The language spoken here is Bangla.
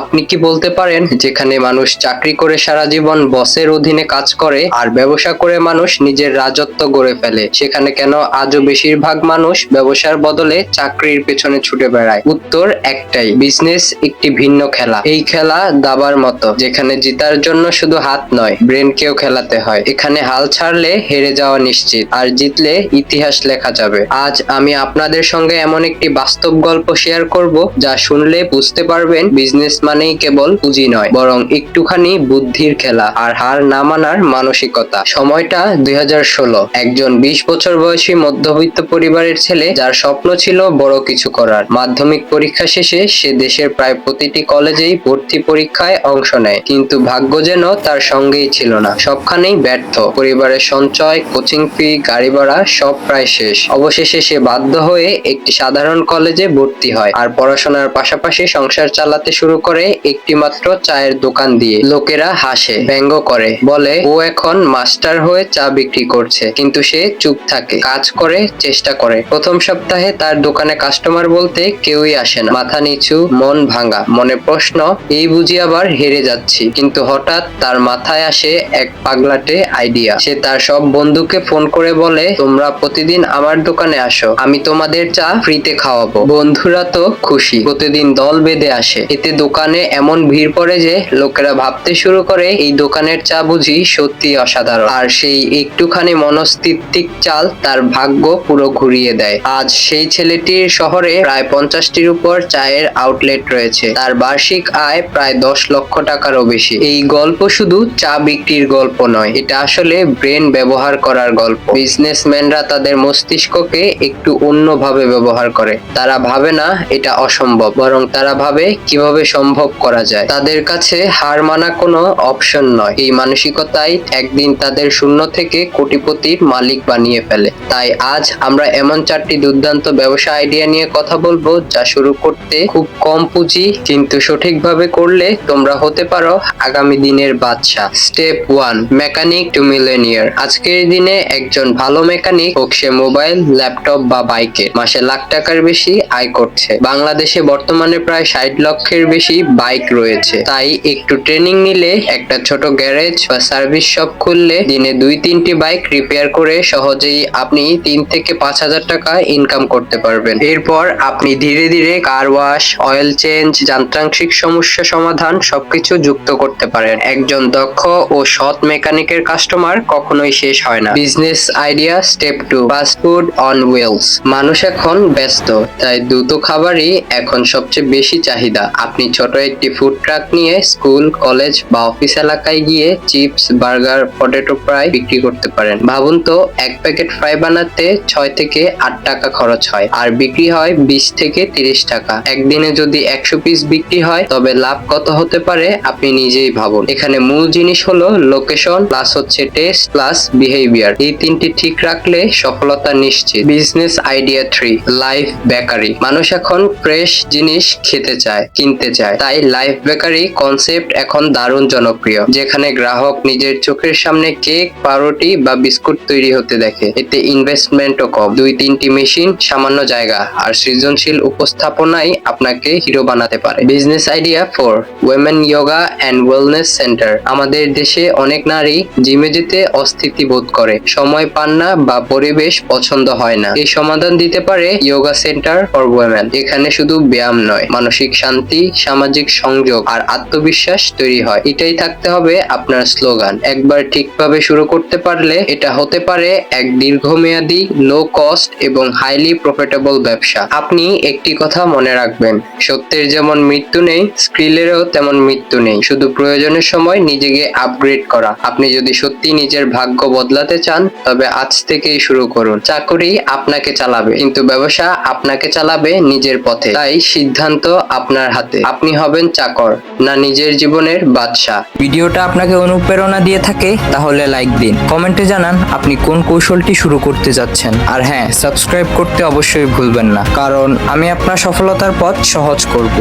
আপনি কি বলতে পারেন যেখানে মানুষ চাকরি করে সারা জীবন বসের অধীনে কাজ করে আর ব্যবসা করে মানুষ নিজের রাজত্ব গড়ে ফেলে? সেখানে কেন আজও বেশিরভাগ মানুষ ব্যবসার বদলে চাকরির পেছনে ছুটে বেড়ায়? উত্তর একটাই, বিজনেস একটি ভিন্ন খেলা। এই খেলা দাবার মতো, যেখানে জিতার জন্য শুধু হাত নয়, ব্রেনকেও খেলাতে হয়। এখানে হাল ছাড়লে হেরে যাওয়া নিশ্চিত, আর জিতলে ইতিহাস লেখা যাবে। আজ আমি আপনাদের সঙ্গে এমন একটি বাস্তব গল্প শেয়ার করব যা শুনলে বুঝতে পারবেন বিজনেস মানেই কেবল পুঁজি নয়, বরং একটুখানি বুদ্ধির খেলা আর হার না মানার মানসিকতা। সময়টা দুই হাজার ষোলো। একজন বিশ বছর বয়সী মধ্যবিত্ত পরিবারের ছেলে যার স্বপ্ন ছিল বড় কিছু করার। মাধ্যমিক পরীক্ষা শেষে সে দেশের প্রায় প্রতিটি কলেজেই ভর্তি পরীক্ষায় অংশ নেয়, কিন্তু ভাগ্য যেন তার সঙ্গেই ছিল না। সবখানেই ব্যর্থ। পরিবারের সঞ্চয়, কোচিং ফি, গাড়ি ভাড়া সব প্রায় শেষ। অবশেষে সে বাধ্য হয়ে একটি সাধারণ কলেজে ভর্তি হয়, আর পড়াশোনার পাশাপাশি সংসার চালাতে শুরু করে একটি মাত্র চায়ের দোকান দিয়ে লোকেরা হাসে, ব্যঙ্গ করে, বলে, ও এখন মাস্টার হয়ে চা বিক্রি করছে। কিন্তু সে চুপ থাকে, কাজ করে, চেষ্টা করে। প্রথম সপ্তাহে তার দোকানে কাস্টমার বলতে কেউই আসে না। মাথা নিচু, মন ভাঙা, মনে প্রশ্ন, এই বুঝি আবার হেরে যাচ্ছি? কিন্তু হঠাৎ তার মাথায় আসে এক পাগলাটে আইডিয়া। সে তার সব বন্ধুকে ফোন করে বলে, তোমরা প্রতিদিন আমার দোকানে আসো, আমি তোমাদের চা ফ্রিতে খাওয়াবো। বন্ধুরা তো খুশি, প্রতিদিন দল বেঁধে আসে। এতে দোকানে এমন ভিড় পড়ে যে লোকেরা ভাবতে শুরু করে, এই দোকানের চা বুঝি সত্যি অসাধারণ। আর সেই একটুখানি মনস্তিত্বিক চাল তার ভাগ্য পুরো ঘুরিয়ে দেয়। আজ সেই ছেলেটির শহরে প্রায় পঞ্চাশটির উপর চায়ের আউটলেট রয়েছে। তার বার্ষিক আয় প্রায় দশ লক্ষ টাকারও বেশি। এই গল্প শুধু চা বিক্রির গল্প নয়, এটা আসলে ব্রেন ব্যবহার করার গল্প। বিজনেসম্যানরা তাদের মস্তিষ্ককে একটু অন্যভাবে ব্যবহার করে। তারা ভাবে না এটা অসম্ভব, বরং তারা ভাবে কীভাবে সম্ভব করা যায়। তাদের কাছে হার মানা কোনো অপশন নয়। এই মানসিকতাই একদিন তাদের শূন্য থেকে কোটিপতির মালিক বানিয়ে ফেলে। তাই আজ আমরা এমন চারটি দুর্দান্ত ব্যবসা আইডিয়া নিয়ে কথা বলব যা শুরু করতে খুব কম পুঁজি, কিন্তু সঠিকভাবে করলে তোমরা হতে পারো আগামী দিনের বাদশাহ step one mechanic to millionaire আজকের দিনে একজন ভালো মেকানিক হোক সে মোবাইল ল্যাপটপ বা বাইকে। মাসে লাখ টাকার বেশি আয় করছে। বাংলাদেশে বর্তমানে প্রায় ষাট লক্ষের বেশি বাইক রয়েছে। তাই একটু ট্রেনিং নিলে একটা ছোট গ্যারেজ বা সার্ভিস শপ খুললে দিনে দুই, তিনটি বাইক রিপেয়ার করে সহজেই আপনি তিন থেকে পাঁচ হাজার টাকা ইনকাম করতে পারবেন। এরপর আপনি ধীরে ধীরে কার ওয়াশ অয়েল চেঞ্জ যান্ত্রাংশিক সমস্যা সমাধান সবকিছু যুক্ত করতে পারেন। একজন দক্ষ ও সৎ মেকানিকের কাস্টমার কখনোই শেষ হয় না। Business idea step two fast food on wheels মানুষ এখন ব্যস্ত, তাই দ্রুত খাবারই এখন সবচেয়ে বেশি চাহিদা। আপনি ছোট একটি ফুড ট্রাক নিয়ে স্কুল কলেজ বা অফিস এলাকায় গিয়ে চিপস বার্গার পটেটো ফ্রাই বিক্রি করতে পারেন। ভাবুন তো, এক প্যাকেট ফ্রাই বানাতে ছয় থেকে আট টাকা খরচ হয় আর বিক্রি হয় বিশ থেকে তিরিশ টাকা। একদিনে যদি একশো পিস বিক্রি হয়, তবে লাভ কত হতে পারে আপনি নিজেই ভাবুন। এখানে মূল জিনিস হলো লোকেশন প্লাস হচ্ছে টেস্ট প্লাস বিহেভিয়ার এই তিনটি ঠিক রাখলে সফলতা নিশ্চিত। Business idea three life bakery মানুষ এখন ফ্রেশ জিনিস খেতে চায়, কিনতে চায়। তাই লাইফ বেকারি কনসেপ্ট এখন দারুণ জনপ্রিয়, যেখানে গ্রাহক নিজের চোখের সামনে কেক, পাউরুটি বা বিস্কুট তৈরি হতে দেখে। এতে ইনভেস্টমেন্টও কম। দুই তিনটি মেশিন, সামান্য জায়গা আর সৃজনশীল উপস্থাপনাই আপনাকে হিরো বানাতে পারে। Business idea four women yoga and wellness centre আমাদের দেশে অনেক নারী জিমে যেতে অস্থিতি বোধ করে, সময় পান না বা পরিবেশ পছন্দ হয় না। এই সমাধান দিতে পারে ইয়োগা সেন্টার ফর ওয়েমেন এখানে শুধু ব্যায়াম নয়, মানসিক শান্তি, সামাজিক সংযোগ আর আত্মবিশ্বাস তৈরি হয়। এটাই থাকতে হবে আপনার স্লোগান। একবার ঠিকভাবে শুরু করতে পারলে এটা হতে পারে এক দীর্ঘমেয়াদী লো কস্ট এবং হাইলি প্রফিটেবল ব্যবসা। আপনি একটি কথা মনে রাখবেন, সত্যের যেমন মৃত্যু নেই স্কিলেরও তেমন মৃত্যু নেই। শুধু প্রয়োজনের সময় নিজেকে আপগ্রেড করা। আপনি যদি সত্যি নিজের ভাগ্য বদলাতে চান, তবে আজ থেকেই শুরু করুন। চাকরি আপনাকে চালাবে, কিন্তু ব্যবসা আপনাকে চালাবে নিজের পথে। তাই সিদ্ধান্ত আপনার হাতে। আপনি হবেন চাকর, না নিজের জীবনের বাদশাহ। ভিডিওটা আপনাকে অনুপ্রেরণা দিয়ে থাকে, তাহলে লাইক দিন। কমেন্টে জানান আপনি কোন কৌশলটি শুরু করতে যাচ্ছেন। আর হ্যাঁ সাবস্ক্রাইব করতে অবশ্যই ভুলবেন না, কারণ আমি আপনার সফলতার পথ সহজ করব।